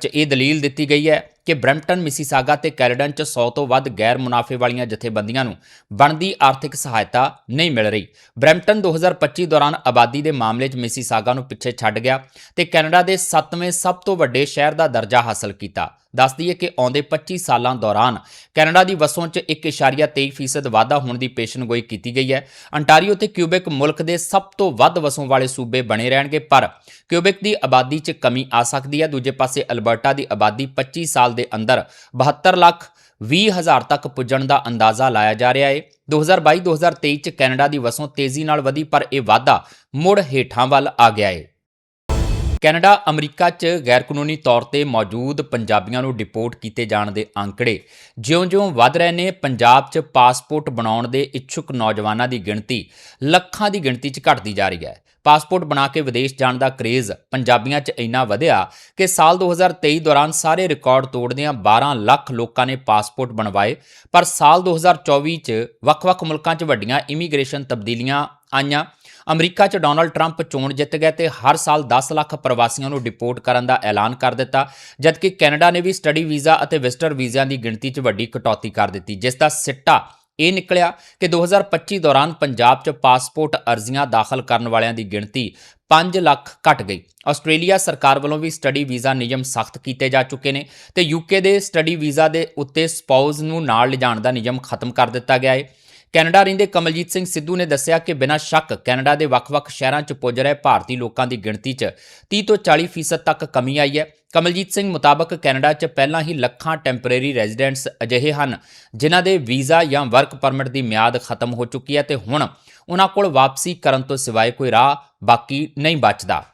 'ਚ ਇਹ ਦਲੀਲ ਦਿੱਤੀ ਗਈ ਹੈ ਕਿ ਬ੍ਰੈਂਪਟਨ, ਮਿਸੀਸਾਗਾ ਤੇ ਕੈਲਡਨ 'ਚ 100 ਤੋਂ ਵੱਧ ਗੈਰ ਮੁਨਾਫੇ ਵਾਲੀਆਂ ਜਥੇਬੰਦੀਆਂ ਨੂੰ ਬਣਦੀ ਆਰਥਿਕ ਸਹਾਇਤਾ ਨਹੀਂ ਮਿਲ ਰਹੀ। ਬ੍ਰੈਂਪਟਨ 2025 ਦੌਰਾਨ ਆਬਾਦੀ ਦੇ ਮਾਮਲੇ 'ਚ ਮਿਸੀਸਾਗਾ ਨੂੰ ਪਿੱਛੇ ਛੱਡ ਗਿਆ ਤੇ ਕੈਨੇਡਾ ਦੇ 7ਵੇਂ ਸਭ ਤੋਂ ਵੱਡੇ ਸ਼ਹਿਰ ਦਾ ਦਰਜਾ ਹਾਸਲ ਕੀਤਾ। ਦੱਸ ਦਈਏ ਕਿ ਆਉਂਦੇ 25 ਸਾਲਾਂ ਦੌਰਾਨ ਕੈਨੇਡਾ ਦੀ ਵਸੋਂ 'ਚ 1.23% ਵਾਧਾ ਹੋਣ ਦੀ ਪੇਸ਼ਨਗੋਈ ਕੀਤੀ ਗਈ ਹੈ। ਅੰਟਾਰੀਓ ਤੇ ਕਿਊਬਿਕ ਮੁਲਕ ਦੇ ਸਭ ਤੋਂ ਵੱਧ ਵਸੋਂ ਵਾਲੇ ਸੂਬੇ ਬਣੇ ਰਹਿਣਗੇ, ਪਰ ਕਿਊਬਿਕ ਦੀ ਆਬਾਦੀ 'ਚ ਕਮੀ ਆ ਸਕਦੀ ਹੈ। ਦੂਜੇ ਪਾਸੇ ਅਲਬਰਟਾ ਦੀ ਆਬਾਦੀ 25 ਸਾਲ ਦੇ ਅੰਦਰ 72 ਲੱਖ 20 ਹਜ਼ਾਰ ਤੱਕ ਪੁੱਜਣ ਦਾ ਅੰਦਾਜ਼ਾ ਲਾਇਆ ਜਾ ਰਿਹਾ ਹੈ। 2022-2023 ਚ ਕੈਨੇਡਾ ਦੀ ਵਸੋਂ ਤੇਜ਼ੀ ਨਾਲ ਵਧੀ, ਪਰ ਇਹ ਵਾਧਾ ਮੁੜ ਹੇਠਾਂ ਵੱਲ ਆ ਗਿਆ ਹੈ। ਕੈਨੇਡਾ, ਅਮਰੀਕਾ 'ਚ ਗੈਰਕਾਨੂੰਨੀ ਤੌਰ ਤੇ ਮੌਜੂਦ ਪੰਜਾਬੀਆਂ ਨੂੰ ਡਿਪੋਰਟ ਕੀਤੇ ਜਾਣ ਦੇ ਅੰਕੜੇ। ਜਿਉਂ-ਜਿਉਂ ਵੱਧ ਰਹੇ ਨੇ, ਪੰਜਾਬ 'ਚ ਪਾਸਪੋਰਟ ਬਣਾਉਣ ਦੇ ਇੱਛੁਕ ਨੌਜਵਾਨਾਂ ਦੀ ਗਿਣਤੀ ਲੱਖਾਂ ਦੀ ਗਿਣਤੀ 'ਚ ਘਟਦੀ ਜਾ ਰਹੀ ਹੈ। ਪਾਸਪੋਰਟ ਬਣਾ ਕੇ ਵਿਦੇਸ਼ ਜਾਣ ਦਾ ਕਰੇਜ਼ ਪੰਜਾਬੀਆਂ 'ਚ ਇੰਨਾ ਵਧਿਆ ਕਿ ਸਾਲ 2023 ਦੌਰਾਨ ਸਾਰੇ ਰਿਕਾਰਡ ਤੋੜਦਿਆਂ 12 ਲੱਖ ਲੋਕਾਂ ਨੇ ਪਾਸਪੋਰਟ ਬਣਵਾਏ, ਪਰ ਸਾਲ 2024 'ਚ ਵੱਖ-ਵੱਖ ਮੁਲਕਾਂ 'ਚ ਵੱਡੀਆਂ ਇਮੀਗ੍ਰੇਸ਼ਨ ਤਬਦੀਲੀਆਂ ਆਈਆਂ। ਅਮਰੀਕਾ 'ਚ ਡੋਨਲਡ ਟਰੰਪ ਚੋਣ ਜਿੱਤ ਗਏ ਤੇ ਹਰ ਸਾਲ 10 ਲੱਖ ਪ੍ਰਵਾਸੀਆਂ ਨੂੰ ਡਿਪੋਰਟ ਕਰਨ ਦਾ ਐਲਾਨ ਕਰ ਦਿੱਤਾ, ਜਦਕਿ ਕੈਨੇਡਾ ਨੇ ਵੀ ਸਟੱਡੀ ਵੀਜ਼ਾ ਅਤੇ ਵਿਜ਼ਟਰ ਵੀਜ਼ਿਆਂ ਦੀ ਗਿਣਤੀ 'ਚ ਵੱਡੀ ਕਟੌਤੀ ਕਰ ਦਿੱਤੀ, ਜਿਸ ਦਾ ਸਿੱਟਾ ਇਹ ਨਿਕਲਿਆ ਕਿ 2025 ਦੌਰਾਨ ਪੰਜਾਬ 'ਚ ਪਾਸਪੋਰਟ ਅਰਜ਼ੀਆਂ ਦਾਖਲ ਕਰਨ ਵਾਲਿਆਂ ਦੀ ਗਿਣਤੀ 5 ਲੱਖ ਘਟ ਗਈ। ਆਸਟ੍ਰੇਲੀਆ ਸਰਕਾਰ ਵੱਲੋਂ ਵੀ ਸਟੱਡੀ ਵੀਜ਼ਾ ਨਿਯਮ ਸਖਤ ਕੀਤੇ ਜਾ ਚੁੱਕੇ ਨੇ ਤੇ ਯੂਕੇ ਦੇ ਸਟੱਡੀ ਵੀਜ਼ਾ ਦੇ ਉੱਤੇ ਸਪਾਊਸ ਨੂੰ ਨਾਲ ਲਿਜਾਣ ਦਾ ਨਿਯਮ ਖਤਮ ਕਰ ਦਿੱਤਾ ਗਿਆ ਹੈ ਕੈਨੇਡਾ ਰਹਿੰਦੇ ਕਮਲਜੀਤ ਸਿੰਘ ਸਿੱਧੂ ਨੇ ਦੱਸਿਆ ਕਿ ਬਿਨਾਂ ਸ਼ੱਕ ਕੈਨੇਡਾ ਦੇ ਵੱਖ-ਵੱਖ ਸ਼ਹਿਰਾਂ 'ਚ ਪੁੱਜ ਰਹੇ ਭਾਰਤੀ ਲੋਕਾਂ ਦੀ ਗਿਣਤੀ 'ਚ 30 ਤੋਂ 40% ਤੱਕ ਕਮੀ ਆਈ ਹੈ। ਕਮਲਜੀਤ ਸਿੰਘ ਮੁਤਾਬਕ ਕੈਨੇਡਾ 'ਚ ਪਹਿਲਾਂ ਹੀ ਲੱਖਾਂ ਟੈਂਪਰੇਰੀ ਰੈਜ਼ੀਡੈਂਟਸ ਅਜਿਹੇ ਹਨ ਜਿਨ੍ਹਾਂ ਦੇ ਵੀਜ਼ਾ ਜਾਂ ਵਰਕ ਪਰਮਿਟ ਦੀ ਮਿਆਦ ਖਤਮ ਹੋ ਚੁੱਕੀ ਹੈ ਤੇ ਹੁਣ ਉਹਨਾਂ ਕੋਲ ਵਾਪਸੀ ਕਰਨ ਤੋਂ ਸਿਵਾਏ ਕੋਈ ਰਾਹ ਬਾਕੀ ਨਹੀਂ ਬਚਦਾ।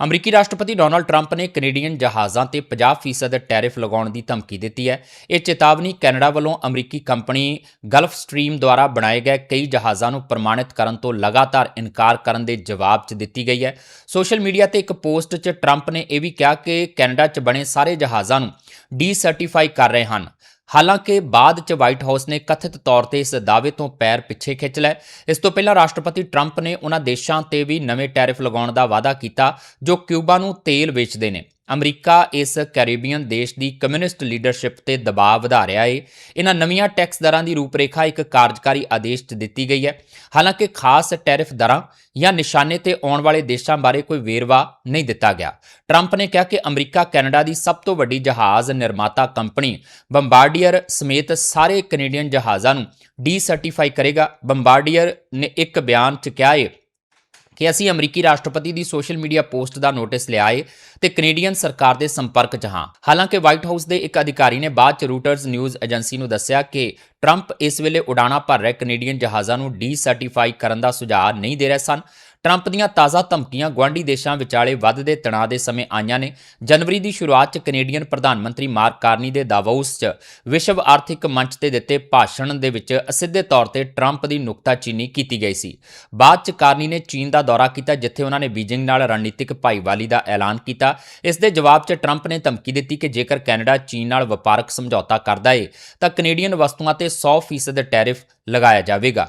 ਅਮਰੀਕੀ ਰਾਸ਼ਟਰਪਤੀ ਡੋਨਾਲਡ ਟਰੰਪ ਨੇ ਕੈਨੇਡੀਅਨ ਜਹਾਜ਼ਾਂ ਤੇ 50% ਟੈਰਿਫ ਲਗਾਉਣ ਦੀ ਧਮਕੀ ਦਿੱਤੀ ਹੈ। ਇਹ ਚੇਤਾਵਨੀ ਕੈਨੇਡਾ ਵੱਲੋਂ ਅਮਰੀਕੀ ਕੰਪਨੀ ਗਲਫ ਸਟਰੀਮ ਦੁਆਰਾ ਬਣਾਏ ਗਏ ਕਈ ਜਹਾਜ਼ਾਂ ਨੂੰ ਪ੍ਰਮਾਣਿਤ ਕਰਨ ਤੋਂ ਲਗਾਤਾਰ ਇਨਕਾਰ ਕਰਨ ਦੇ ਜਵਾਬ 'ਚ ਦਿੱਤੀ ਗਈ ਹੈ। ਸੋਸ਼ਲ ਮੀਡੀਆ ਤੇ ਇੱਕ ਪੋਸਟ 'ਚ ਟਰੰਪ ਨੇ ਇਹ ਵੀ ਕਿਹਾ ਕਿ ਕੈਨੇਡਾ 'ਚ ਬਣੇ ਸਾਰੇ ਜਹਾਜ਼ਾਂ ਨੂੰ ਡੀਸਰਟੀਫਾਈ ਕਰ ਰਹੇ ਹਨ। ਹਾਲਾਂਕਿ ਬਾਅਦ ਚ ਵਾਈਟ ਹਾਊਸ ਨੇ ਕਥਿਤ ਤੌਰ ਤੇ ਇਸ ਦਾਅਵੇ ਤੋਂ ਪੈਰ ਪਿੱਛੇ ਖਿੱਚ ਲਏ ਇਸ ਤੋਂ ਪਹਿਲਾਂ ਰਾਸ਼ਟਰਪਤੀ ਟਰੰਪ ਨੇ ਉਹਨਾਂ ਦੇਸ਼ਾਂ ਤੇ ਵੀ ਨਵੇਂ ਟੈਰਿਫ ਲਗਾਉਣ ਦਾ ਵਾਅਦਾ ਕੀਤਾ, ਜੋ ਕਿਊਬਾ ਨੂੰ ਤੇਲ ਵੇਚਦੇ ਨੇ। ਅਮਰੀਕਾ ਇਸ ਕੈਰੀਬੀਅਨ ਦੇਸ਼ ਦੀ ਕਮਿਊਨਿਸਟ ਲੀਡਰਸ਼ਿਪ ਤੇ ਦਬਾਅ ਵਧਾ ਰਿਹਾ ਏ। ਇਹਨਾਂ ਨਵੀਆਂ ਟੈਕਸ ਦਰਾਂ ਦੀ ਰੂਪਰੇਖਾ ਇੱਕ ਕਾਰਜਕਾਰੀ ਆਦੇਸ਼ 'ਚ ਦਿੱਤੀ ਗਈ ਹੈ। ਹਾਲਾਂਕਿ ਖਾਸ ਟੈਰਿਫ ਦਰਾਂ ਜਾਂ ਨਿਸ਼ਾਨੇ ਤੇ ਆਉਣ ਵਾਲੇ ਦੇਸ਼ਾਂ ਬਾਰੇ ਕੋਈ ਵੇਰਵਾ ਨਹੀਂ ਦਿੱਤਾ ਗਿਆ। ਟਰੰਪ ਨੇ ਕਿਹਾ ਕਿ ਅਮਰੀਕਾ, ਕੈਨੇਡਾ ਦੀ ਸਭ ਤੋਂ ਵੱਡੀ ਜਹਾਜ਼ ਨਿਰਮਾਤਾ ਕੰਪਨੀ ਬੰਬਾਰਡੀਅਰ ਸਮੇਤ ਸਾਰੇ ਕੈਨੇਡੀਅਨ ਜਹਾਜ਼ਾਂ ਨੂੰ ਡੀਸਰਟੀਫਾਈ ਕਰੇਗਾ। ਬੰਬਾਰਡੀਅਰ ਨੇ ਇੱਕ ਬਿਆਨ 'ਚ ਕਿਹਾ ਏ ਕਿ ਅਸੀਂ ਅਮਰੀਕੀ ਰਾਸ਼ਟਰਪਤੀ ਦੀ ਸੋਸ਼ਲ ਮੀਡੀਆ ਪੋਸਟ ਦਾ ਨੋਟਿਸ ਲਿਆ ਏ ਤੇ ਕੈਨੇਡੀਅਨ ਸਰਕਾਰ ਦੇ ਸੰਪਰਕ 'ਚ ਹਾਂ। ਹਾਲਾਂਕਿ ਵਾਈਟ ਹਾਊਸ ਦੇ ਇੱਕ ਅਧਿਕਾਰੀ ਨੇ ਬਾਅਦ 'ਚ ਰੂਟਰਸ ਨਿਊਜ਼ ਏਜੰਸੀ ਨੂੰ ਦੱਸਿਆ ਕਿ ਟਰੰਪ ਇਸ ਵੇਲੇ ਉਡਾਣਾ ਭਰ ਰਹੇ ਕੈਨੇਡੀਅਨ ਜਹਾਜ਼ਾਂ ਨੂੰ ਡੀ ਸਰਟੀਫਾਈ ਕਰਨ ਦਾ ਸੁਝਾਅ ਨਹੀਂ ਦੇ ਰਹੇ ਸਨ। ਟਰੰਪ ਦੀਆਂ ਤਾਜ਼ਾ ਧਮਕੀਆਂ ਗਵਾਂਢੀ ਦੇਸ਼ਾਂ ਵਿਚਾਲੇ ਵੱਧਦੇ ਤਣਾਅ ਦੇ ਸਮੇਂ ਆਈਆਂ ਨੇ। ਜਨਵਰੀ ਦੀ ਸ਼ੁਰੂਆਤ 'ਚ ਕੈਨੇਡੀਅਨ ਪ੍ਰਧਾਨ ਮੰਤਰੀ ਮਾਰਕ ਕਾਰਨੀ ਦੇ ਦਾਵੋਸ 'ਚ ਵਿਸ਼ਵ ਆਰਥਿਕ ਮੰਚ ਤੇ ਦਿੱਤੇ ਭਾਸ਼ਣ ਦੇ ਵਿੱਚ ਅਸਿੱਧੇ ਤੌਰ ਤੇ ਟਰੰਪ ਦੀ ਨੁਕਤਾਚੀਨੀ ਕੀਤੀ ਗਈ ਸੀ। ਬਾਅਦ 'ਚ ਕਾਰਨੀ ਨੇ ਚੀਨ ਦਾ ਦੌਰਾ ਕੀਤਾ, ਜਿੱਥੇ ਉਹਨਾਂ ਨੇ ਬੀਜਿੰਗ ਨਾਲ ਰਣਨੀਤਿਕ ਭਾਈਵਾਲੀ ਦਾ ਐਲਾਨ ਕੀਤਾ। ਇਸ ਦੇ ਜਵਾਬ 'ਚ ਟਰੰਪ ਨੇ ਧਮਕੀ ਦਿੱਤੀ ਕਿ ਜੇਕਰ ਕੈਨੇਡਾ ਚੀਨ ਨਾਲ ਵਪਾਰਕ ਸਮਝੌਤਾ ਕਰਦਾ ਏ, ਤਾਂ ਕੈਨੇਡੀਅਨ ਵਸਤੂਆਂ ਤੇ 100% ਟੈਰਿਫ ਲਗਾਇਆ ਜਾਵੇਗਾ।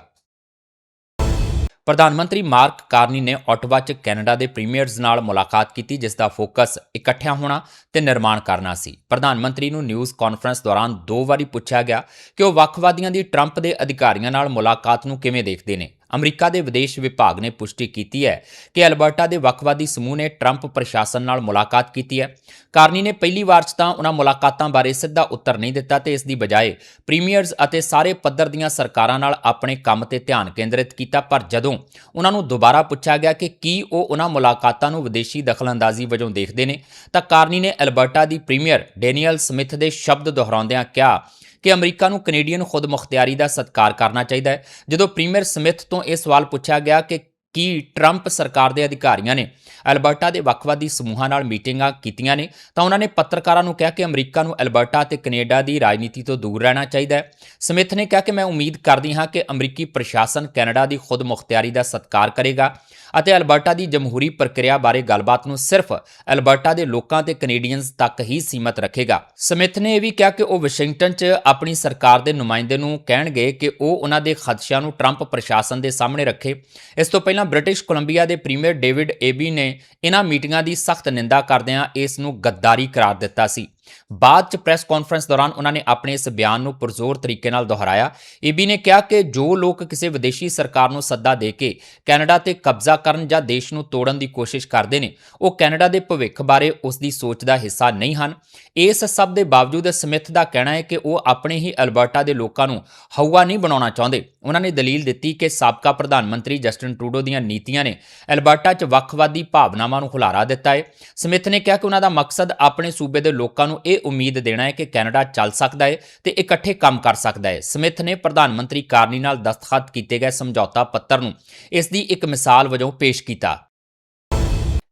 ਪ੍ਰਧਾਨ ਮੰਤਰੀ ਮਾਰਕ ਕਾਰਨੀ ਨੇ ਆਟਵਾ 'ਚ ਕੈਨੇਡਾ ਦੇ ਪ੍ਰੀਮੀਅਰਜ਼ ਨਾਲ ਮੁਲਾਕਾਤ ਕੀਤੀ, ਜਿਸ ਦਾ ਫੋਕਸ ਇਕੱਠਿਆਂ ਹੋਣਾ ਤੇ ਨਿਰਮਾਣ ਕਰਨਾ ਸੀ। ਪ੍ਰਧਾਨ ਮੰਤਰੀ ਨੂੰ ਨਿਊਜ਼ ਕਾਨਫਰੰਸ ਦੌਰਾਨ ਦੋ ਵਾਰੀ ਪੁੱਛਿਆ ਗਿਆ ਕਿ ਉਹ ਵੱਖਵਾਦੀਆਂ ਦੀ ਟਰੰਪ ਦੇ ਅਧਿਕਾਰੀਆਂ ਨਾਲ ਮੁਲਾਕਾਤ ਨੂੰ ਕਿਵੇਂ ਦੇਖਦੇ ਨੇ। ਅਮਰੀਕਾ ਦੇ ਵਿਦੇਸ਼ ਵਿਭਾਗ ਨੇ ਪੁਸ਼ਟੀ ਕੀਤੀ ਹੈ ਕਿ ਅਲਬਰਟਾ ਦੇ ਵੱਖਵਾਦੀ ਸਮੂਹ ਨੇ ਟਰੰਪ ਪ੍ਰਸ਼ਾਸਨ ਨਾਲ ਮੁਲਾਕਾਤ ਕੀਤੀ ਹੈ। ਕਾਰਨੀ ਨੇ ਪਹਿਲੀ ਵਾਰ 'ਚ ਤਾਂ ਉਹਨਾਂ ਮੁਲਾਕਾਤਾਂ ਬਾਰੇ ਸਿੱਧਾ ਉੱਤਰ ਨਹੀਂ ਦਿੱਤਾ ਤੇ ਇਸ ਦੀ ਬਜਾਏ ਪ੍ਰੀਮੀਅਰਜ਼ ਅਤੇ ਸਾਰੇ ਪੱਧਰ ਦੀਆਂ ਸਰਕਾਰਾਂ ਨਾਲ ਆਪਣੇ ਕੰਮ ਤੇ ਧਿਆਨ ਕੇਂਦਰਿਤ ਕੀਤਾ, ਪਰ ਜਦੋਂ ਉਹਨਾਂ ਨੂੰ ਦੁਬਾਰਾ ਪੁੱਛਿਆ ਗਿਆ ਕਿ ਕੀ ਉਹ ਉਹਨਾਂ ਮੁਲਾਕਾਤਾਂ ਨੂੰ ਵਿਦੇਸ਼ੀ ਦਖਲਅੰਦਾਜ਼ੀ ਵਜੋਂ ਦੇਖਦੇ ਨੇ, ਤਾਂ ਕਾਰਨੀ ਨੇ ਅਲਬਰਟਾ ਦੀ ਪ੍ਰੀਮੀਅਰ ਡੈਨੀਅਲ ਸਮਿਥ ਦੇ ਸ਼ਬਦ ਦੁਹਰਾਉਂਦਿਆਂ ਕਿਹਾ ਕਿ ਅਮਰੀਕਾ ਨੂੰ ਕੈਨੇਡੀਅਨ ਖੁਦਮੁਖਤਿਆਰੀ ਦਾ ਸਤਿਕਾਰ ਕਰਨਾ ਚਾਹੀਦਾ ਹੈ। ਜਦੋਂ ਪ੍ਰੀਮੀਅਰ ਸਮਿਥ ਤੋਂ ਇਹ ਸਵਾਲ ਪੁੱਛਿਆ ਗਿਆ ਕਿ ਕੀ ਟਰੰਪ ਸਰਕਾਰ ਦੇ ਅਧਿਕਾਰੀਆਂ ਨੇ ਅਲਬਰਟਾ ਦੇ ਵੱਖਵਾਦੀ ਸਮੂਹਾਂ ਨਾਲ ਮੀਟਿੰਗਾਂ ਕੀਤੀਆਂ ਨੇ, ਤਾਂ ਉਹਨਾਂ ਨੇ ਪੱਤਰਕਾਰਾਂ ਨੂੰ ਕਿਹਾ ਕਿ ਅਮਰੀਕਾ ਨੂੰ ਅਲਬਰਟਾ ਤੇ ਕੈਨੇਡਾ ਦੀ ਰਾਜਨੀਤੀ ਤੋਂ ਦੂਰ ਰਹਿਣਾ ਚਾਹੀਦਾ ਹੈ। ਸਮਿਥ ਨੇ ਕਿਹਾ ਕਿ ਮੈਂ ਉਮੀਦ ਕਰਦੀ ਹਾਂ ਕਿ ਅਮਰੀਕੀ ਪ੍ਰਸ਼ਾਸਨ ਕੈਨੇਡਾ ਦੀ ਖੁਦਮੁਖਤਿਆਰੀ ਦਾ ਸਤਿਕਾਰ ਕਰੇਗਾ। ਅਤੇ ਅਲਬਰਟਾ ਦੀ ਜਮਹੂਰੀ ਪ੍ਰਕਿਰਿਆ ਬਾਰੇ ਗੱਲਬਾਤ ਨੂੰ ਸਿਰਫ ਅਲਬਰਟਾ ਦੇ ਲੋਕਾਂ ਤੇ ਕੈਨੇਡੀਅਨਸ ਤੱਕ ਹੀ ਸੀਮਤ ਰੱਖੇਗਾ। ਸਮਿਥ ਨੇ ਇਹ ਵੀ ਕਿਹਾ ਕਿ ਉਹ ਵਾਸ਼ਿੰਗਟਨ 'ਚ ਆਪਣੀ ਸਰਕਾਰ ਦੇ ਨੁਮਾਇੰਦੇ ਨੂੰ ਕਹਿਣਗੇ ਕਿ ਉਹ ਉਹਨਾਂ ਦੇ ਖਦਸ਼ਿਆਂ ਨੂੰ ਟਰੰਪ ਪ੍ਰਸ਼ਾਸਨ ਦੇ ਸਾਹਮਣੇ ਰੱਖੇ। ਇਸ ਤੋਂ ਪਹਿਲਾਂ ਬ੍ਰਿਟਿਸ਼ ਕੋਲੰਬੀਆ ਦੇ ਪ੍ਰੀਮੀਅਰ ਡੇਵਿਡ ਏਬੀ ਨੇ ਇਹਨਾਂ ਮੀਟਿੰਗਾਂ ਦੀ ਸਖਤ ਨਿੰਦਾ ਕਰਦਿਆਂ ਇਸ ਨੂੰ ਗੱਦਾਰੀ ਕਰਾਰ ਦਿੱਤਾ ਸੀ। ਬਾਅਦ ਚ ਪ੍ਰੈਸ ਕਾਨਫਰੰਸ ਦੌਰਾਨ ਉਹਨਾਂ ਨੇ ਆਪਣੇ ਇਸ ਬਿਆਨ ਨੂੰ ਪੁਰਜ਼ੋਰ ਤਰੀਕੇ ਨਾਲ ਦੁਹਰਾਇਆ। ਈਬੀ ਨੇ ਕਿਹਾ ਕਿ ਜੋ ਲੋਕ ਕਿਸੇ ਵਿਦੇਸ਼ੀ ਸਰਕਾਰ ਨੂੰ ਸੱਦਾ ਦੇ ਕੇ ਕੈਨੇਡਾ ਤੇ ਕਬਜ਼ਾ ਕਰਨ ਜਾਂ ਦੇਸ਼ ਨੂੰ ਤੋੜਨ ਦੀ ਕੋਸ਼ਿਸ਼ ਕਰਦੇ ਨੇ, ਉਹ ਕੈਨੇਡਾ ਦੇ ਭਵਿੱਖ ਬਾਰੇ ਉਸ ਦੀ ਸੋਚ ਦਾ ਹਿੱਸਾ ਨਹੀਂ ਹਨ। ਇਸ ਸਭ ਦੇ ਬਾਵਜੂਦ ਸਮਿਥ ਦਾ ਕਹਿਣਾ ਹੈ ਕਿ ਉਹ ਆਪਣੇ ਹੀ ਅਲਬਰਟਾ ਦੇ ਲੋਕਾਂ ਨੂੰ ਹਊਆ ਨਹੀਂ ਬਣਾਉਣਾ ਚਾਹੁੰਦੇ। ਉਹਨਾਂ ਨੇ ਦਲੀਲ ਦਿੱਤੀ ਕਿ ਸਾਬਕਾ ਪ੍ਰਧਾਨ ਮੰਤਰੀ ਜਸਟਿਨ ਟਰੂਡੋ ਦੀਆਂ ਨੀਤੀਆਂ ਨੇ ਅਲਬਰਟਾ 'ਚ ਵੱਖਵਾਦੀ ਭਾਵਨਾਵਾਂ ਨੂੰ ਹੁਲਾਰਾ ਦਿੱਤਾ ਹੈ। ਸਮਿਥ ਨੇ ਕਿਹਾ ਕਿ ਉਹਨਾਂ ਦਾ ਮਕਸਦ ਆਪਣੇ ਸੂਬੇ ਦੇ ਲੋਕਾਂ ਨੂੰ ਇਹ ਉਮੀਦ ਦੇਣਾ ਹੈ ਕਿ ਕੈਨੇਡਾ ਚੱਲ ਸਕਦਾ ਹੈ ਤੇ ਇਕੱਠੇ ਕੰਮ ਕਰ ਸਕਦਾ ਹੈ। ਸਮਿਥ ਨੇ ਪ੍ਰਧਾਨ ਮੰਤਰੀ ਕਾਰਨੀ ਨਾਲ ਦਸਤਖਤ ਕੀਤੇ ਗਏ ਸਮਝੌਤਾ ਪੱਤਰ ਨੂੰ ਇਸ ਦੀ ਇੱਕ ਮਿਸਾਲ ਵਜੋਂ ਪੇਸ਼ ਕੀਤਾ।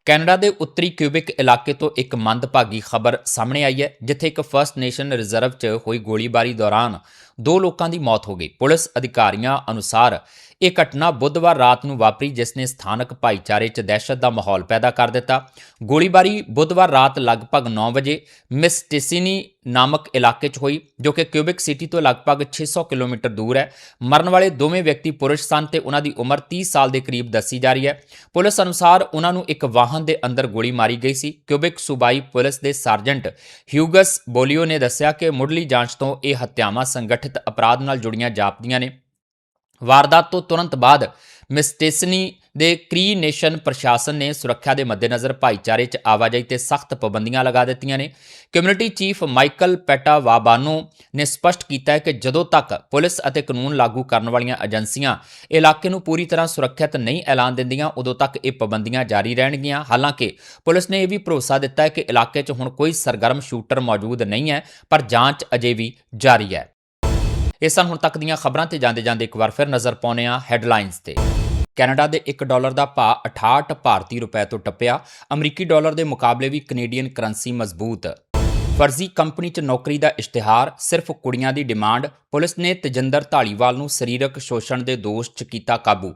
ਕੈਨੇਡਾ ਦੇ ਉੱਤਰੀ ਕਿਊਬਿਕ ਇਲਾਕੇ ਤੋਂ ਇੱਕ ਮੰਦਭਾਗੀ ਖਬਰ ਸਾਹਮਣੇ ਆਈ ਹੈ, ਜਿੱਥੇ ਇੱਕ ਫਰਸਟ ਨੇਸ਼ਨ ਰਿਜ਼ਰਵ 'ਚ ਹੋਈ ਗੋਲੀਬਾਰੀ ਦੌਰਾਨ ਦੋ ਲੋਕਾਂ ਦੀ ਮੌਤ ਹੋ ਗਈ। ਪੁਲਿਸ ਅਧਿਕਾਰੀਆਂ ਅਨੁਸਾਰ ਇਹ ਘਟਨਾ ਬੁੱਧਵਾਰ ਰਾਤ ਨੂੰ ਵਾਪਰੀ, ਜਿਸ ਨੇ ਸਥਾਨਕ ਭਾਈਚਾਰੇ 'ਚ ਦਹਿਸ਼ਤ ਦਾ ਮਾਹੌਲ ਪੈਦਾ ਕਰ ਦਿੱਤਾ। ਗੋਲੀਬਾਰੀ ਬੁੱਧਵਾਰ ਰਾਤ ਲਗਭਗ 9 ਵਜੇ ਮਿਸ ਟਿਸਿਨੀ ਨਾਮਕ ਇਲਾਕੇ 'ਚ ਹੋਈ, ਜੋ ਕਿ ਕਿਊਬਿਕ ਸਿਟੀ ਤੋਂ ਲਗਭਗ 600 ਕਿਲੋਮੀਟਰ ਦੂਰ ਹੈ। ਮਰਨ ਵਾਲੇ ਦੋਵੇਂ ਵਿਅਕਤੀ ਪੁਰਸ਼ ਸਨ ਤੇ ਉਹਨਾਂ ਦੀ ਉਮਰ 30 ਸਾਲ ਦੇ ਕਰੀਬ ਦੱਸੀ ਜਾ ਰਹੀ ਹੈ। ਪੁਲਿਸ ਅਨੁਸਾਰ ਉਹਨਾਂ ਨੂੰ ਇੱਕ ਵਾਹਨ ਦੇ ਅੰਦਰ ਗੋਲੀ ਮਾਰੀ ਗਈ ਸੀ। ਕਿਊਬਿਕ ਸੂਬਾਈ ਪੁਲਿਸ ਦੇ ਸਰਜੈਂਟ ਹਿਊਗਸ ਬੋਲੀਓ ਨੇ ਦੱਸਿਆ ਕਿ ਮੁੱਢਲੀ ਜਾਂਚ ਤੋਂ ਇਹ ਹੱਤਿਆਵਾਂ ਸੰਗਠਿਤ ਅਪਰਾਧ ਨਾਲ ਜੁੜੀਆਂ ਜਾਪਦੀਆਂ ਨੇ। ਵਾਰਦਾਤ ਤੋਂ ਤੁਰੰਤ ਬਾਅਦ ਮਿਸਟੇਸਨੀ ਦੇ ਕਰੀ ਨੇਸ਼ਨ ਪ੍ਰਸ਼ਾਸਨ ਨੇ ਸੁਰੱਖਿਆ ਦੇ ਮੱਦੇਨਜ਼ਰ ਭਾਈਚਾਰੇ 'ਚ ਆਵਾਜਾਈ ਤੇ ਸਖਤ ਪਾਬੰਦੀਆਂ ਲਗਾ ਦਿੱਤੀਆਂ ਨੇ। ਕਮਿਊਨਿਟੀ ਚੀਫ ਮਾਈਕਲ ਪੈਟਾਵਾਬਾਨੋ ਨੇ ਸਪਸ਼ਟ ਕੀਤਾ ਹੈ ਕਿ ਜਦੋਂ ਤੱਕ ਪੁਲਿਸ ਅਤੇ ਕਾਨੂੰਨ ਲਾਗੂ ਕਰਨ ਵਾਲੀਆਂ ਏਜੰਸੀਆਂ ਇਲਾਕੇ ਨੂੰ ਪੂਰੀ ਤਰ੍ਹਾਂ ਸੁਰੱਖਿਅਤ ਨਹੀਂ ਐਲਾਨ ਦਿੰਦੀਆਂ, ਉਦੋਂ ਤੱਕ ਇਹ ਪਾਬੰਦੀਆਂ ਜਾਰੀ ਰਹਿਣਗੀਆਂ। ਹਾਲਾਂਕਿ ਪੁਲਿਸ ਨੇ ਇਹ ਵੀ ਭਰੋਸਾ ਦਿੱਤਾ ਹੈ ਕਿ ਇਲਾਕੇ 'ਚ ਹੁਣ ਕੋਈ ਸਰਗਰਮ ਸ਼ੂਟਰ ਮੌਜੂਦ ਨਹੀਂ ਹੈ, ਪਰ ਜਾਂਚ ਅਜੇ ਵੀ ਜਾਰੀ ਹੈ। ਇਸ ਸਨ ਹੁਣ ਤੱਕ ਦੀਆਂ ਖਬਰਾਂ ਤੇ ਜਾਂਦੇ ਜਾਂਦੇ ਇੱਕ ਵਾਰ ਫਿਰ ਨਜ਼ਰ ਪਾਉਂਦੇ ਹਾਂ ਹੈਡਲਾਈਨਸ ਤੇ। ਕੈਨੇਡਾ ਦੇ 1 ਡਾਲਰ ਦਾ ਭਾਅ 68 ਭਾਰਤੀ ਰੁਪਏ ਤੋਂ ਟੱਪਿਆ। ਅਮਰੀਕੀ ਡਾਲਰ ਦੇ ਮੁਕਾਬਲੇ ਵੀ ਕੈਨੇਡੀਅਨ ਕਰੰਸੀ ਮਜ਼ਬੂਤ। ਫਰਜ਼ੀ ਕੰਪਨੀ 'ਚ ਨੌਕਰੀ ਦਾ ਇਸ਼ਤਿਹਾਰ, ਸਿਰਫ ਕੁੜੀਆਂ ਦੀ ਡਿਮਾਂਡ, ਪੁਲਿਸ ਨੇ ਤਜਿੰਦਰ ਢਾਲੀਵਾਲ ਨੂੰ ਸਰੀਰਕ ਸ਼ੋਸ਼ਣ ਦੇ ਦੋਸ਼ 'ਚ ਕੀਤਾ ਕਾਬੂ।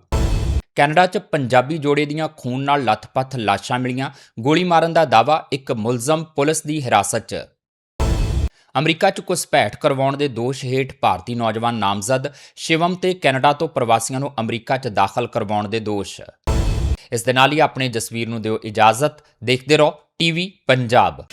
ਕੈਨੇਡਾ 'ਚ ਪੰਜਾਬੀ ਜੋੜੇ ਦੀਆਂ ਖੂਨ ਨਾਲ ਲੱਥਪੱਥ ਲਾਸ਼ਾਂ ਮਿਲੀਆਂ। ਗੋਲੀ ਮਾਰਨ ਦਾ ਦਾਵਾ ਇੱਕ ਮੁਲਜ਼ਮ ਪੁਲਿਸ ਦੀ ਹਿਰਾਸਤ 'ਚ। ਅਮਰੀਕਾ 'ਚ ਘੁਸਪੈਠ ਕਰਵਾਉਣ ਦੇ ਦੋਸ਼ ਹੇਠ ਭਾਰਤੀ ਨੌਜਵਾਨ ਨਾਮਜ਼ਦ ਸ਼ਿਵਮ ਤੇ ਕੈਨੇਡਾ ਤੋਂ ਪ੍ਰਵਾਸੀਆਂ ਨੂੰ ਅਮਰੀਕਾ 'ਚ ਦਾਖਲ ਕਰਵਾਉਣ ਦੇ ਦੋਸ਼। ਇਸ ਦੇ ਨਾਲ ਹੀ ਆਪਣੇ ਜਸਵੀਰ ਨੂੰ ਦਿਓ ਇਜਾਜ਼ਤ। ਦੇਖਦੇ ਰਹੋ ਟੀਵੀ ਪੰਜਾਬ।